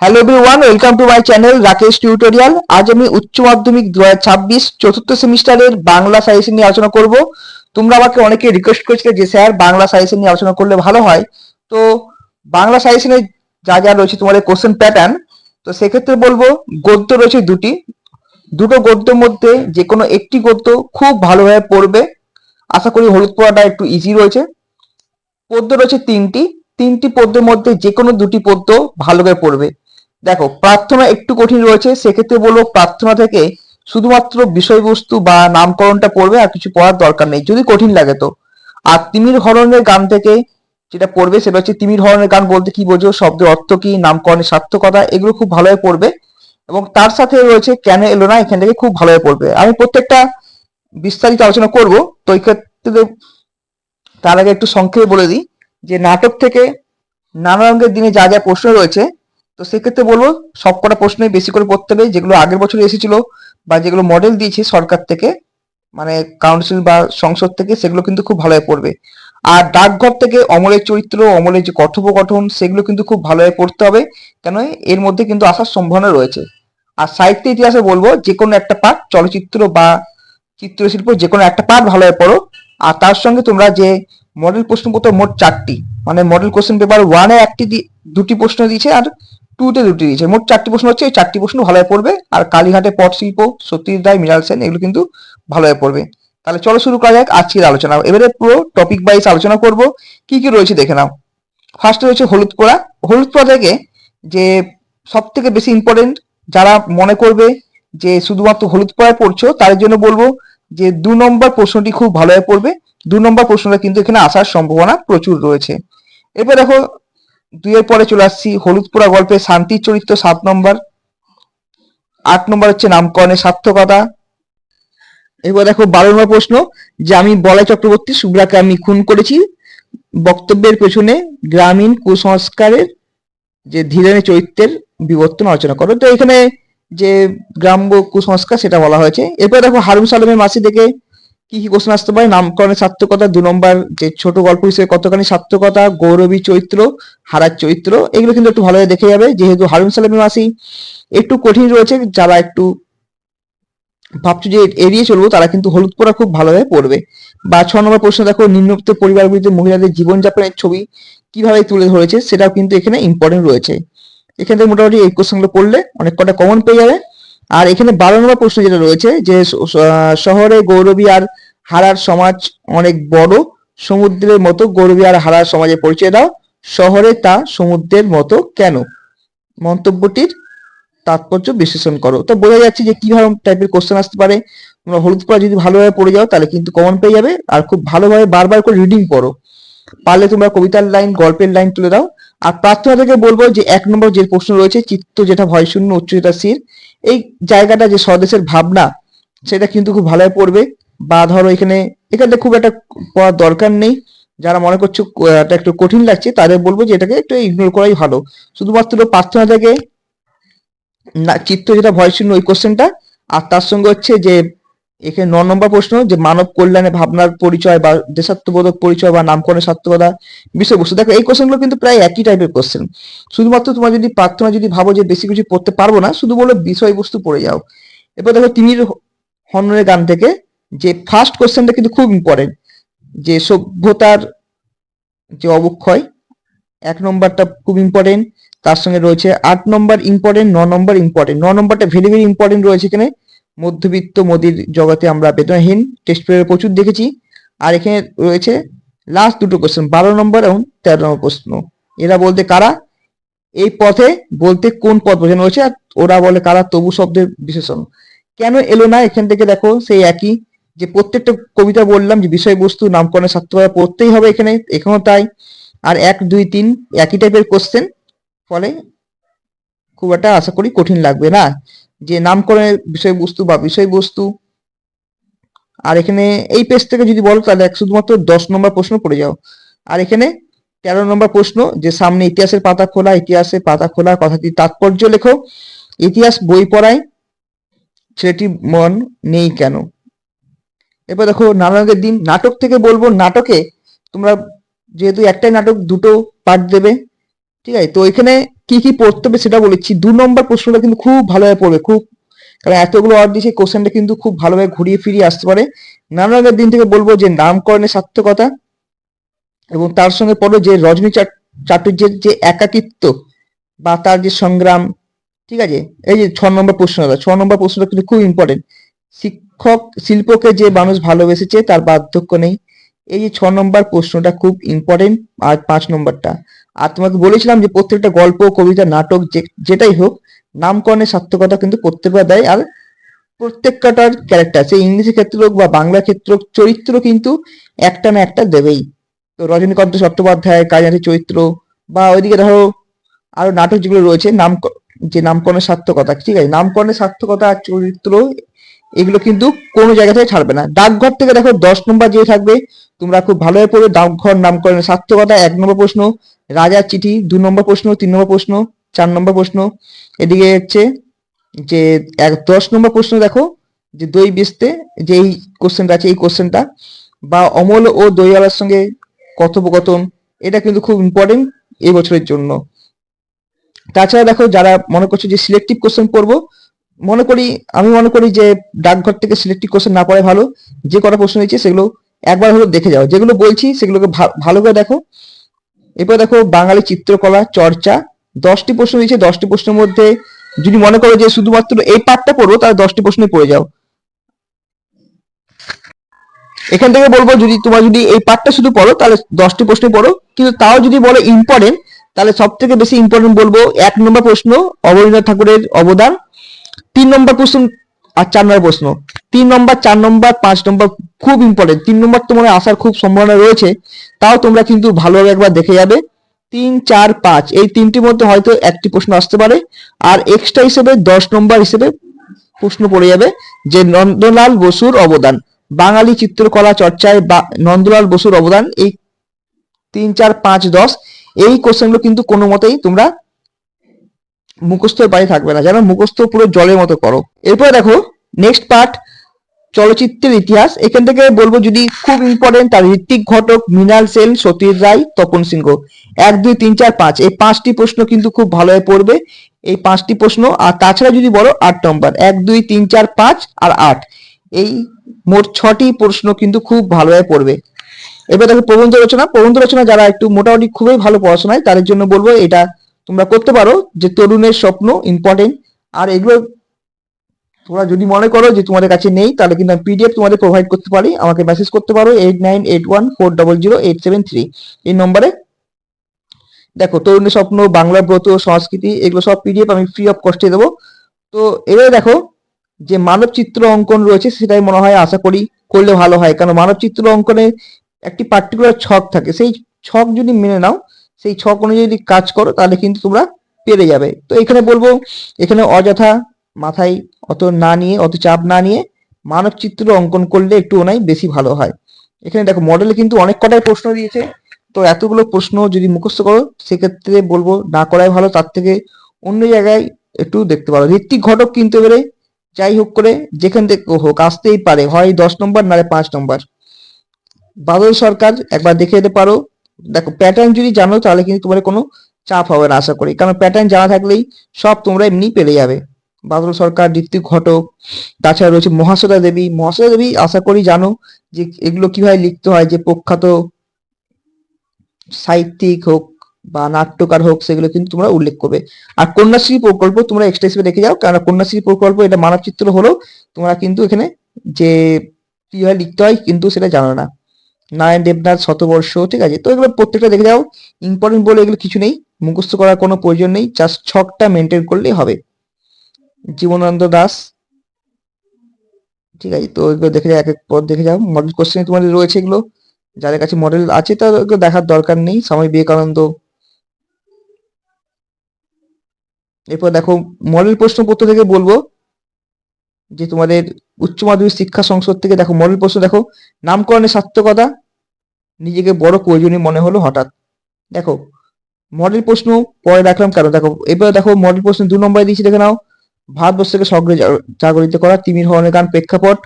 Hello everyone welcome to my channel Rakesh tutorial আজ আমি উচ্চ মাধ্যমিক দু হাজার ছাব্বিশ চতুর্থ সেমিস্টারের বাংলা সাজেশন নিয়ে আলোচনা করব। তোমরা আমাকে অনেকে রিকোয়েস্ট করেছিলে যে, স্যার, বাংলা সাজেশন নিয়ে আলোচনা করলে ভালো হয়? তো বাংলা সাজেশনে যা যা রয়েছে তোমাদের কোশ্চেন প্যাটার্ন তো সেক্ষেত্রে বলব, গদ্য রয়েছে দুটি। দুটো গদ্যের মধ্যে যে কোনো একটি গদ্য খুব ভালোভাবে পড়বে। আশা করি হলুদ পড়াটা একটু ইজি রয়েছে। পদ্য রয়েছে তিনটি। তিনটি পদ্যের মধ্যে যে কোনো দুটি পদ্য ভালোভাবে পড়বে। দেখো, প্রার্থনা একটু কঠিন রয়েছে, সেক্ষেত্রে বলব প্রার্থনা থেকে শুধুমাত্র বিষয়বস্তু বা নামকরণটা পড়বে আর কিছু পড়ার দরকার নেই, যদি কঠিন লাগে তো। আর তিমির হরণের গান থেকে যেটা পড়বে, সেটা হচ্ছে তিমির হরণের গান বলতে কি বোঝো, শব্দের অর্থ কি, নামকরণের সার্থকতা, এগুলো খুব ভালোভাবে পড়বে। এবং তার সাথে রয়েছে কেন এলো না এখান থেকে খুব ভালোভাবে পড়বে। আমি প্রত্যেকটা বিস্তারিত আলোচনা করব, তো ক্ষেত্রে তার আগে একটু সংক্ষেপে বলে দিই যে, নাটক থেকে নানা রঙের দিনে যা যা প্রশ্ন রয়েছে তো সেক্ষেত্রে বলব সবকটা প্রশ্নই বেশি করে পড়তে হবে, যেগুলো আগের বছর এসেছিল বা যেগুলো মডেল দিয়েছে সরকার থেকে মানে কাউন্সিল বা সংসদ থেকে, সেগুলো কিন্তু খুব ভালোভাবে পড়বে। আর ডাকঘর থেকে অমলের চরিত্র, অমলের যে কথোপকথন, সেগুলো কিন্তু খুব ভালোভাবে পড়তে হবে, কেন এর মধ্যে কিন্তু আসার সম্ভাবনা রয়েছে। আর সাহিত্য ইতিহাসে বলব, যে কোনো একটা পাঠ, চলচ্চিত্র বা চিত্রশিল্প, যে কোনো একটা পাঠ ভালোভাবে পড়ো। আর তার সঙ্গে তোমরা যে মডেল প্রশ্নপত্র, মোট চারটি মানে মডেল কোশ্চেন পেপার ওয়ানে একটি দুটি প্রশ্ন দিয়েছে, আর টুতে দুটি দিয়েছে। মোট চারটি প্রশ্ন হচ্ছে, এই চারটি প্রশ্ন ভালোভাবে পড়বে। আর কালীঘাটে পট শিল্প, সত্যজিৎ রায় মৃণাল সেন, এগুলো কিন্তু ভালোভাবে পড়বে। তাহলে চলো শুরু করা যাক আজকের আলোচনা। এবারে পুরো টপিক ওয়াইজ আলোচনা করব। কি কি রয়েছে দেখে নাও। ফার্স্টে রয়েছে হলুদ পোড়া। হলুদ পোড়া থেকে যে সব থেকে বেশি ইম্পর্টেন্ট যারা মনে করবে যে শুধুমাত্র হলুদ পোড়ায় পড়ছো, তাদের জন্য বলব যে দু নম্বর প্রশ্নটি খুব ভালোভাবে পড়বে। দু নম্বর প্রশ্নটা কিন্তু এখানে আসার সম্ভাবনা প্রচুর রয়েছে। এরপর দেখো দুইয়ের পরে চলে আসছি হলুদ পোড়া গল্পে শান্তির চরিত্র সাত নম্বর। আট নম্বর হচ্ছে নামকরণের সার্থকতা এবার দেখো বারো নম্বর প্রশ্ন, যে আমি বলাই চক্রবর্তী শুভ্রাকে আমি খুন করেছি। বক্তব্যের পেছনে গ্রামীণ কুসংস্কারের যে ধীরেনের চরিত্রের বিবর্তন আলোচনা করো। তো এখানে যে গ্রাম্য কুসংস্কার সেটা বলা হয়েছে। এরপর দেখো হারুন সালামের মাসি থেকে কি কি কোশ্চেন আসতে পারে? নামকরণের সার্থকতা, দু নম্বর যে ছোট গল্প হিসেবে কতখানি সার্থকতা, গৌরবী চরিত্র, হারার চরিত্র, এগুলো কিন্তু একটু ভালোভাবে দেখে যাবে। যেহেতু হারুন সালামের মাসি একটু কঠিন রয়েছে, যারা একটু ভাবছ যে এড়িয়ে চলবো, তারা কিন্তু হলুদ পোড়া খুব ভালোভাবে পড়বে। বা ছ নম্বর প্রশ্ন, দেখো, নিম্নোক্ত পরিবারগুলিতে মহিলাদের জীবনযাপনের ছবি কীভাবে তুলে ধরেছে, সেটাও কিন্তু এখানে ইম্পর্টেন্ট রয়েছে। এখান থেকে মোটামুটি এই কোশ্চেনগুলো পড়লে অনেক কটা কমন পেয়ে যাবে। আর এখানে বারো নম্বর প্রশ্ন যেটা রয়েছে যে শহরে গৌরবী আর হারার সমাজ অনেক বড়, সমুদ্রের মতো গৌরবী আর হারার সমাজে পরিচয় দাও, শহরে তা সমুদ্রের মতো কেন? মন্তব্যটির তাৎপর্য বিশ্লেষণ করো। তো বোঝা যাচ্ছে যে কীভাবে টাইপের কোশ্চেন আসতে পারে। তোমরা হলুদ পড়া যদি ভালোভাবে পড়ে যাও, তাহলে কিন্তু কমন পেয়ে যাবে। আর খুব ভালোভাবে বারবার করে রিডিং করো। পারলে তোমরা কবিতার লাইন গল্পের লাইন তুলে দাও। আর প্রার্থনা থেকে বলব যে এক নম্বর যে প্রশ্ন রয়েছে, চিত্ত যেটা ভয় শূন্য উচ্চতা স্থির, এই জায়গাটা যে স্বদেশের ভাবনা, সেটা কিন্তু খুব ভালোভাবে পড়বে। বা ধরো এখানে এখানে খুব একটা পড়ার দরকার নেই। যারা মনে করছ এটা একটু কঠিন লাগছে, তাদের বলব যে এটাকে একটু ইগনোর করাই ভালো। শুধুমাত্র প্রার্থনা থেকে না, চিত্ত যেটা ভয় শূন্য, ওই কোশ্চেনটা আর তার সঙ্গে হচ্ছে যে এখানে ন নম্বর প্রশ্ন যে মানব কল্যাণে ভাবনার পরিচয় বা দেশাত্মবোধক পরিচয় বা নামকরণের সার্থকতা বিষয়বস্তু। দেখো, এই কোশ্চেনগুলো কিন্তু প্রায় একই টাইপের কোশ্চেন শুধুমাত্র তোমার যদি প্রার্থনা যদি ভাবো যে বেশি কিছু পড়তে পারব না, শুধু বলো বিষয়বস্তু পড়ে যাও। এরপর দেখো তিমির হননের গান থেকে যে ফার্স্ট কোশ্চেনটা কিন্তু খুব ইম্পর্টেন্ট যে সভ্যতার যে অবক্ষয়, এক নম্বরটা খুব ইম্পর্টেন্ট তার সঙ্গে রয়েছে আট নম্বর ইম্পর্টেন্ট ন নম্বর ইম্পর্টেন্ট ন নম্বরটা ভেরি ভেরি ইম্পর্টেন্ট রয়েছে এখানে। মধ্যবিত্ত মোদির জগতে আমরা বেদনাহীন। টেস্ট পেপারে প্রচুর দেখেছি। আর এখানে রয়েছে লাস্ট দুটো কোশ্চেন বারো নম্বর এবং তেরো নম্বর প্রশ্ন। এরা বলতে কারা? এই পথে বলতে কোন পথ বোঝানো হয়েছে? আর ওরা বলে কারা? তবু শব্দের বিশেষণ। কেন এলো না? এখান থেকে দেখো, সেই একই যে প্রত্যেকটা কবিতা বললাম যে বিষয়বস্তু নামকরণের সার্থকতা পড়তেই হবে এখানে, এখানেও তাই। আর এক, দুই, তিন একই টাইপের কোশ্চেন ফলে খুব একটা আশা করি কঠিন লাগবে না। যে নামকরণের বিষয়বস্তু বা বিষয়বস্তু। আর এখানে এই পেজ থেকে যদি বলো, তাহলে শুধুমাত্র দশ নম্বর প্রশ্ন পড়ে যাও। আর এখানে তেরো নম্বর প্রশ্ন, যে সামনে ইতিহাসের পাতা খোলা, ইতিহাসের পাতা খোলা কথাটি তাৎপর্য লেখো। ইতিহাস বই পড়ায় ছেলেটি মন নেই কেন? এরপর দেখো নানারঙের দিন, নাটক থেকে বলব, নাটকে তোমরা যেহেতু একটাই নাটক, দুটো পার্ট দেবে। ঠিক আছে? তো এখানে কি কি পড়তে হবে সেটা বলেছি। দু নম্বর প্রশ্নটা কিন্তু খুব ভালোভাবে পড়বে, খুব কারণ এতগুলো ওয়ার্ড দিয়েছে কোশ্চেনটা কিন্তু খুব ভালোভাবে ঘুরিয়ে ফিরিয়ে আসতে পারে। নানা দিন থেকে বলব যে নামকরণের সার্থকতা এবং তার সঙ্গে পড়ো যে রজনী চাট- চাটুর্যের যে একাকিত্ব বা তার যে সংগ্রাম, ঠিক আছে? এই যে ছ নম্বর প্রশ্নটা ছ নম্বর প্রশ্নটা কিন্তু খুব ইম্পর্টেন্ট শিক্ষক, শিল্পকে যে মানুষ ভালোবেসেছে তার বার্ধক্য নেই। এই যে ছ নম্বর প্রশ্নটা খুব ইম্পর্টেন্ট আর পাঁচ নম্বরটা। আর তোমাকে বলেছিলাম যে প্রত্যেকটা গল্প কবিতা নাটক যেটাই হোক নামকরণের সার্থকতা কিন্তু প্রত্যেকবার দেয়। আর প্রত্যেকটার ক্যারেক্টার সে ইংরেজি ক্ষেত্রে হোক বা বাংলা ক্ষেত্র হোক, চরিত্র কিন্তু একটা না একটা দেবেই। তো রজনীকান্ত চট্টোপাধ্যায় কাজারি চরিত্র বা ওইদিকে ধরো আরও নাটক যেগুলো রয়েছে নাম যে নামকরণের সার্থকতা ঠিক আছে? নামকরণের সার্থকতা আর চরিত্র এগুলো কিন্তু কোনো জায়গা থেকে ছাড়বে না। ডাকঘর থেকে দেখো দশ নম্বর যে থাকবে তোমরা খুব ভালোভাবে পড়বে ডাকঘর নামকরণের সার্থকতা এক নম্বর প্রশ্ন, রাজার চিঠি, দু নম্বর প্রশ্ন, তিন নম্বর প্রশ্ন, চার নম্বর প্রশ্ন। এদিকে হচ্ছে যে, এক দশ নম্বর প্রশ্ন দেখো, যে দই বেচতে যে এই কোশ্চেনটা আছে, এই কোশ্চেনটা বা অমল ও দইওয়ালার সঙ্গে কথোপকথন, এটা কিন্তু খুব ইম্পর্টেন্ট এই বছরের জন্য। তাছাড়া দেখো, যারা মনে করছ যে সিলেক্টিভ কোশ্চেন পড়ব, মনে করি, আমি মনে করি যে ডাকঘর থেকে সিলেক্টিভ কোশ্চেন না পড়ে ভালো। যে কটা প্রশ্ন হয়েছে সেগুলো একবার হলো দেখে যাও। যেগুলো বলছি, সেগুলোকে ভালো করে দেখো। এরপর দেখো, বাঙালি চিত্রকলা চর্চা। দশটি প্রশ্ন দিয়েছে, দশটি প্রশ্নের মধ্যে যদি মনে করো যে শুধুমাত্র এই পার্টটা পড়ব তাহলে দশটি প্রশ্নই পড়ে যাও। এখান থেকে বলব, যদি তোমার যদি এই পার্টটা শুধু পড়ো, তাহলে দশটি প্রশ্ন পড়ো। কিন্তু তাও যদি বলো ইম্পর্টেন্ট তাহলে সব থেকে বেশি ইম্পর্টেন্ট বলব, এক নম্বর প্রশ্ন, অবনীন্দ্রনাথ ঠাকুরের অবদান। তিন নম্বর প্রশ্ন আর চার নম্বর প্রশ্ন। তিন নম্বর, চার নম্বর, পাঁচ নম্বর খুব ইম্পর্টেন্ট তিন নম্বর তোমার আসার খুব সম্ভাবনা রয়েছে। তাও তোমরা কিন্তু ভালোভাবে একবার দেখে যাবে। তিন, চার, পাঁচ, এই তিনটির মধ্যে হয়তো একটি প্রশ্ন আসতে পারে। আর এক্সট্রা হিসেবে দশ নম্বর হিসেবে প্রশ্ন পড়ে যাবে যে নন্দলাল বসুর অবদান। বাঙালি চিত্রকলা চর্চায় বা নন্দলাল বসুর অবদান, এই তিন, চার, পাঁচ, দশ, এই কোশ্চেনগুলো কিন্তু কোনো মতেই তোমরা মুখস্থের বাইরে থাকবে না। যেন মুখস্থ পুরো জলের মতো করো। এরপরে দেখো নেক্সট পার্ট চলচ্চিত্রের ইতিহাস, এখান থেকে বলব যদি খুব ইম্পর্টেন্ট তার ঋত্বিক ঘটক, মৃণাল সেন, সতীর রায়, তপন সিংহ। এক, দুই, তিন, চার, পাঁচ। এই পাঁচটি প্রশ্ন কিন্তু খুব ভালোভাবে পড়বে। এই পাঁচটি প্রশ্ন, আর তাছাড়া যদি বলো, আট নম্বর। এক, দুই, তিন, চার, পাঁচ আর আট। এই মোট ছটি প্রশ্ন কিন্তু খুব ভালোভাবে পড়বে। এবার দেখো প্রবন্ধ রচনা। প্রবন্ধ রচনা যারা একটু মোটামুটি খুবই ভালো পড়াশোনায়, তাদের জন্য বলব এটা তোমরা করতে পারো যে তরুণের স্বপ্ন ইম্পর্টেন্ট আর এগুলো তোমরা যদি মনে করো যে তোমাদের কাছে নেই, তাহলে কিন্তু আমি পিডিএফ তোমাদের প্রোভাইড করতে পারি। আমাকে মেসেজ করতে পারো eight nine eight one four double zero eight seven three এই নম্বরে দেখো তরুণের স্বপ্ন, বাংলা ব্রত, সংস্কৃতি, এগুলো সব পিডিএফ আমি ফ্রি অফ কস্টে দেবো। তো এবারে দেখো, যে মানব চিত্র অঙ্কন রয়েছে, সেটাই মনে হয় আশা করি করলে ভালো হয়। কারণ মানব চিত্র অঙ্কনে একটি পার্টিকুলার ছক থাকে। সেই ছক যদি মেনে নাও, সেই ছক অনুযায়ী যদি কাজ করো, তাহলে কিন্তু তোমরা পেরে যাবে। তো এখানে বলব, এখানে অযথা মাথায় অত না নিয়ে, অত চাপ না নিয়ে মানব চিত্র অঙ্কন করলে একটু ওনাই বেশি ভালো হয়। এখানে দেখো মডেলে কিন্তু অনেক কটাই প্রশ্ন দিয়েছে। তো এতগুলো প্রশ্ন যদি মুখস্থ করো, সেক্ষেত্রে বলব না করাই ভালো, তার থেকে অন্য জায়গায় একটু দেখতে পারো। ঋত্বিক ঘটক কিন্তু এবারে যাই হোক করে যেখান থেকে হোক, আসতেই পারে। হয় দশ নম্বর, নাহলে পাঁচ নম্বর। বাদল সরকার একবার দেখে যেতে পারো। দেখো প্যাটার্ন যদি জানো, তাহলে কিন্তু তোমার কোনো চাপ হবে না, আশা করি। কারণ প্যাটার্ন জানা থাকলেই সব তোমরা এমনি পেরে যাবে। বাদল সরকার ঋত্বিক ঘটক, তাছাড়া রয়েছে মহাশ্বেতা দেবী। মহাশ্বেতা দেবী, আশা করি জানো যে এগুলো কীভাবে লিখতে হয়, যে প্রখ্যাত সাহিত্যিক হোক বা নাট্যকার হোক, সেগুলো কিন্তু তোমরা উল্লেখ করবে। আর কন্যাশ্রী প্রকল্প তোমরা এক্সট্রা হিসেবে দেখে যাও কারণ কন্যাশ্রী প্রকল্প এটা মানবচিত্র হলেও তোমরা কিন্তু এখানে যে কীভাবে লিখতে হয় কিন্তু সেটা জানো না। নারায়ণ দেবনাথ শতবর্ষ, ঠিক আছে? তো এগুলো প্রত্যেকটা দেখে যাও। ইম্পর্টেন্ট বলে এগুলো কিছু নেই, মুখস্থ করার কোনো প্রয়োজন নেই জাস্ট ছকটা মেনটেন করলেই হবে। জীবনানন্দ দাস। ঠিক আছে, তো এগুলো দেখে এক এক পর দেখে যাও। মডেল কোশ্চেন তোমাদের রয়েছে এগুলো। যাদের কাছে মডেল আছে, তাদের এগুলো দেখার দরকার নেই। স্বামী বিবেকানন্দ। এরপর দেখো মডেল প্রশ্নপত্র থেকে বলব যে তোমাদের উচ্চ মাধ্যমিক শিক্ষা সংসদ থেকে দেখো মডেল প্রশ্ন দেখো, নামকরণের সার্থকতা নিজেকে বড় প্রয়োজনীয় মনে হলো হঠাৎ। দেখো মডেল প্রশ্ন পরে রাখলাম কেন? দেখো, এবারে দেখো মডেল প্রশ্ন দু নম্বরে দিয়েছি, দেখে নাও। ভারতবর্ষকে সগ্রে জা- জাগরিত করা তিমির হরণের গান প্রেক্ষাপট।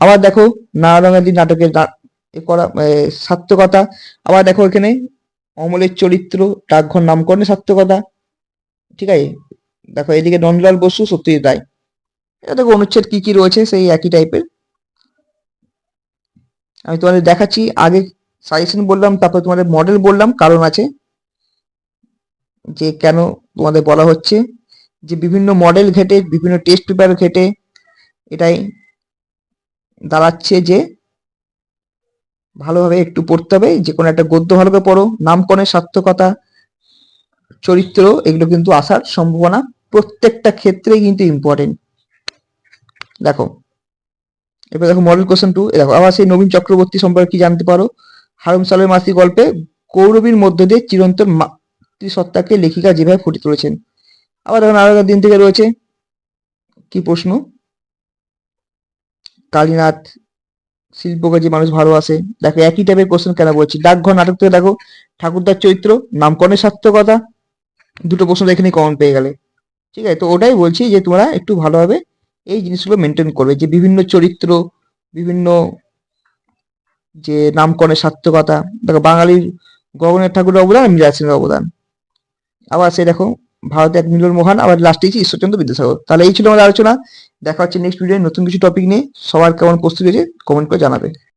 আবার দেখো, নানা রঙের দিন নাটকের করা সার্থকতা। আবার দেখো এখানে, অমলের চরিত্র, ডাকঘর নামকরণের সার্থকতা। ঠিক আছে? দেখো, এদিকে নন্দলাল বসু, সত্যজিৎ রায়। এটা দেখো, অনুচ্ছেদ কি কি রয়েছে, সেই একই টাইপের। আমি তোমাদের দেখাচ্ছি, আগে সাজেশন বললাম, তারপর তোমাদের মডেল বললাম, কারণ আছে। যে কেন তোমাদের বলা হচ্ছে। যে বিভিন্ন মডেল ঘেটে, বিভিন্ন টেস্ট পেপার ঘেটে এটাই দাঁড়াচ্ছে যে ভালোভাবে একটু পড়তে হবে, যে কোনো একটা গদ্য ভালো করে পড়ো নামকরণের সার্থকতা, চরিত্র, এগুলো কিন্তু আসার সম্ভাবনা প্রত্যেকটা ক্ষেত্রেই কিন্তু ইম্পর্টেন্ট দেখো, এবার দেখো মডেল কোশ্চেন টু দেখো, আবার সেই নবীন চক্রবর্তী সম্পর্কে কি জানতে পারো? হারুম সালের মাসি গল্পে কৌরবীর মধ্য দিয়ে চিরন্তন মাতৃসত্তাকে লেখিকা যেভাবে ফুটে তুলেছেন। আবার দেখুন নারায়ণ দিন থেকে রয়েছে। কি প্রশ্ন? কালীনাথ শিল্পকে যে মানুষ ভালোবাসে, দেখো একই টাইপের কোশ্চেন কেন বলছি? ডাকঘর নাটক থেকে দেখো, ঠাকুরদার চরিত্র নামকরণের সার্থকতা, দুটো প্রশ্ন এখানে কমন পেয়ে গেলে। ঠিক আছে, তো ওটাই বলছি যে তোমরা একটু ভালোভাবে এই জিনিসগুলো মেনটেন করবে যে বিভিন্ন চরিত্র, বিভিন্ন যে নামকরণের সার্থকতা, দেখো বাঙালির গগনের ঠাকুরের অবদান আর মিরাজ সেনের অবদান। আবার সে দেখো ভারতে এক মিলন মহান, আবার লাস্টে ঈশ্বরচন্দ্র বিদ্যাসাগর। তাহলে এই ছিল আমাদের আলোচনা। দেখা হচ্ছে নেক্সট ভিডিও নতুন কিছু টপিক নিয়ে। সবার কেমন প্রস্তুতি হয়েছে কমেন্ট করে জানাবে।